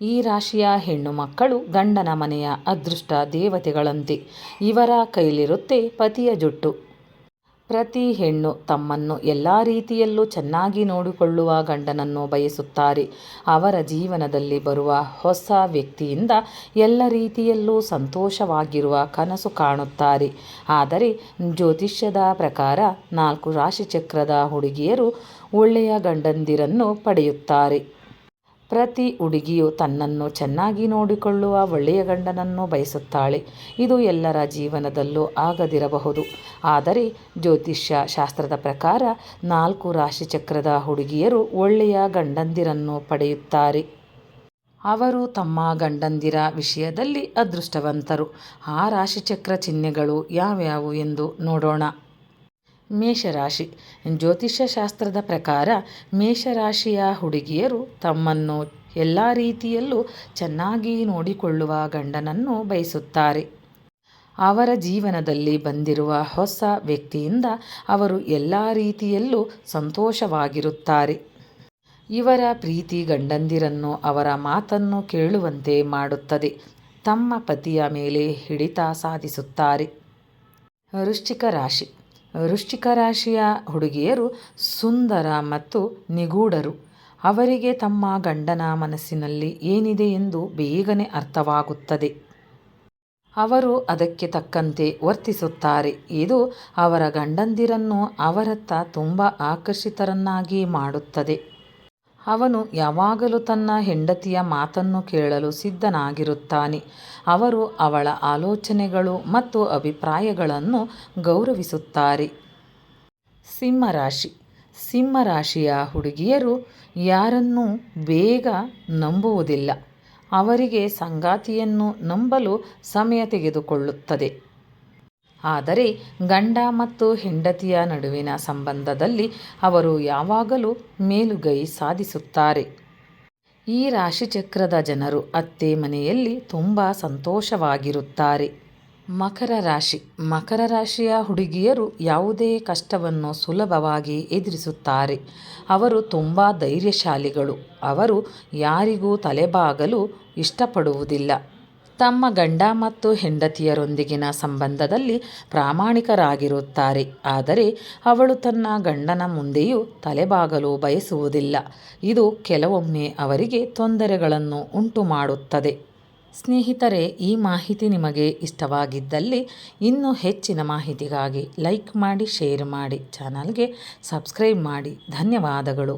ಈ ರಾಶಿಯ ಹೆಣ್ಣು ಮಕ್ಕಳು ಗಂಡನ ಮನೆಯ ಅದೃಷ್ಟ ದೇವತೆಗಳಂತೆ. ಇವರ ಕೈಲಿರುತ್ತೆ ಪತಿಯ ಜುಟ್ಟು. ಪ್ರತಿ ಹೆಣ್ಣು ತಮ್ಮನ್ನು ಎಲ್ಲ ರೀತಿಯಲ್ಲೂ ಚೆನ್ನಾಗಿ ನೋಡಿಕೊಳ್ಳುವ ಗಂಡನನ್ನು ಬಯಸುತ್ತಾರೆ. ಅವರ ಜೀವನದಲ್ಲಿ ಬರುವ ಹೊಸ ವ್ಯಕ್ತಿಯಿಂದ ಎಲ್ಲ ರೀತಿಯಲ್ಲೂ ಸಂತೋಷವಾಗಿರುವ ಕನಸು ಕಾಣುತ್ತಾರೆ. ಆದರೆ ಜ್ಯೋತಿಷ್ಯದ ಪ್ರಕಾರ ನಾಲ್ಕು ರಾಶಿಚಕ್ರದ ಹುಡುಗಿಯರು ಒಳ್ಳೆಯ ಗಂಡಂದಿರನ್ನು ಪಡೆಯುತ್ತಾರೆ. ಪ್ರತಿ ಹುಡುಗಿಯು ತನ್ನನ್ನು ಚೆನ್ನಾಗಿ ನೋಡಿಕೊಳ್ಳುವ ಒಳ್ಳೆಯ ಗಂಡನನ್ನು ಬಯಸುತ್ತಾಳೆ. ಇದು ಎಲ್ಲರ ಜೀವನದಲ್ಲೂ ಆಗದಿರಬಹುದು. ಆದರೆ ಜ್ಯೋತಿಷ್ಯ ಶಾಸ್ತ್ರದ ಪ್ರಕಾರ ನಾಲ್ಕು ರಾಶಿಚಕ್ರದ ಹುಡುಗಿಯರು ಒಳ್ಳೆಯ ಗಂಡಂದಿರನ್ನು ಪಡೆಯುತ್ತಾರೆ. ಅವರು ತಮ್ಮ ಗಂಡಂದಿರ ವಿಷಯದಲ್ಲಿ ಅದೃಷ್ಟವಂತರು. ಆ ರಾಶಿಚಕ್ರ ಚಿಹ್ನೆಗಳು ಯಾವ್ಯಾವು ಎಂದು ನೋಡೋಣ. ಮೇಷರಾಶಿ. ಜ್ಯೋತಿಷ್ಯಶಾಸ್ತ್ರದ ಪ್ರಕಾರ ಮೇಷರಾಶಿಯ ಹುಡುಗಿಯರು ತಮ್ಮನ್ನು ಎಲ್ಲ ರೀತಿಯಲ್ಲೂ ಚೆನ್ನಾಗಿ ನೋಡಿಕೊಳ್ಳುವ ಗಂಡನನ್ನು ಬಯಸುತ್ತಾರೆ. ಅವರ ಜೀವನದಲ್ಲಿ ಬಂದಿರುವ ಹೊಸ ವ್ಯಕ್ತಿಯಿಂದ ಅವರು ಎಲ್ಲ ರೀತಿಯಲ್ಲೂ ಸಂತೋಷವಾಗಿರುತ್ತಾರೆ. ಇವರ ಪ್ರೀತಿ ಗಂಡಂದಿರನ್ನು ಅವರ ಮಾತನ್ನು ಕೇಳುವಂತೆ ಮಾಡುತ್ತದೆ. ತಮ್ಮ ಪತಿಯ ಮೇಲೆ ಹಿಡಿತ ಸಾಧಿಸುತ್ತಾರೆ. ವೃಶ್ಚಿಕ ರಾಶಿ. ವೃಶ್ಚಿಕ ರಾಶಿಯ ಹುಡುಗಿಯರು ಸುಂದರ ಮತ್ತು ನಿಗೂಢರು. ಅವರಿಗೆ ತಮ್ಮ ಗಂಡನ ಮನಸ್ಸಿನಲ್ಲಿ ಏನಿದೆ ಎಂದು ಬೇಗನೆ ಅರ್ಥವಾಗುತ್ತದೆ. ಅವರು ಅದಕ್ಕೆ ತಕ್ಕಂತೆ ವರ್ತಿಸುತ್ತಾರೆ. ಇದು ಅವರ ಗಂಡಂದಿರನ್ನು ಅವರತ್ತ ತುಂಬ ಆಕರ್ಷಿತರನ್ನಾಗಿ ಮಾಡುತ್ತದೆ. ಅವನು ಯಾವಾಗಲೂ ತನ್ನ ಹೆಂಡತಿಯ ಮಾತನ್ನು ಕೇಳಲು ಸಿದ್ಧನಾಗಿರುತ್ತಾನೆ. ಅವರು ಅವಳ ಆಲೋಚನೆಗಳು ಮತ್ತು ಅಭಿಪ್ರಾಯಗಳನ್ನು ಗೌರವಿಸುತ್ತಾರೆ. ಸಿಂಹರಾಶಿ. ಸಿಂಹರಾಶಿಯ ಹುಡುಗಿಯರು ಯಾರನ್ನೂ ಬೇಗ ನಂಬುವುದಿಲ್ಲ. ಅವರಿಗೆ ಸಂಗಾತಿಯನ್ನು ನಂಬಲು ಸಮಯ ತೆಗೆದುಕೊಳ್ಳುತ್ತದೆ. ಆದರೆ ಗಂಡ ಮತ್ತು ಹೆಂಡತಿಯ ನಡುವಿನ ಸಂಬಂಧದಲ್ಲಿ ಅವರು ಯಾವಾಗಲೂ ಮೇಲುಗೈ ಸಾಧಿಸುತ್ತಾರೆ. ಈ ರಾಶಿಚಕ್ರದ ಜನರು ಅತ್ತೆ ಮನೆಯಲ್ಲಿ ತುಂಬ ಸಂತೋಷವಾಗಿರುತ್ತಾರೆ. ಮಕರ ರಾಶಿ. ಮಕರ ರಾಶಿಯ ಹುಡುಗಿಯರು ಯಾವುದೇ ಕಷ್ಟವನ್ನು ಸುಲಭವಾಗಿ ಎದುರಿಸುತ್ತಾರೆ. ಅವರು ತುಂಬ ಧೈರ್ಯಶಾಲಿಗಳು. ಅವರು ಯಾರಿಗೂ ತಲೆಬಾಗಲು ಇಷ್ಟಪಡುವುದಿಲ್ಲ. ತಮ್ಮ ಗಂಡ ಮತ್ತು ಹೆಂಡತಿಯರೊಂದಿಗಿನ ಸಂಬಂಧದಲ್ಲಿ ಪ್ರಾಮಾಣಿಕರಾಗಿರುತ್ತಾರೆ. ಆದರೆ ಅವಳು ತನ್ನ ಗಂಡನ ಮುಂದೆಯೂ ತಲೆಬಾಗಲು ಬಯಸುವುದಿಲ್ಲ. ಇದು ಕೆಲವೊಮ್ಮೆ ಅವರಿಗೆ ತೊಂದರೆಗಳನ್ನು ಉಂಟು ಮಾಡುತ್ತದೆ ಸ್ನೇಹಿತರೆ, ಈ ಮಾಹಿತಿ ನಿಮಗೆ ಇಷ್ಟವಾಗಿದ್ದಲ್ಲಿ ಇನ್ನೂ ಹೆಚ್ಚಿನ ಮಾಹಿತಿಗಾಗಿ ಲೈಕ್ ಮಾಡಿ, ಶೇರ್ ಮಾಡಿ, ಚಾನಲ್ಗೆ ಸಬ್ಸ್ಕ್ರೈಬ್ ಮಾಡಿ. ಧನ್ಯವಾದಗಳು.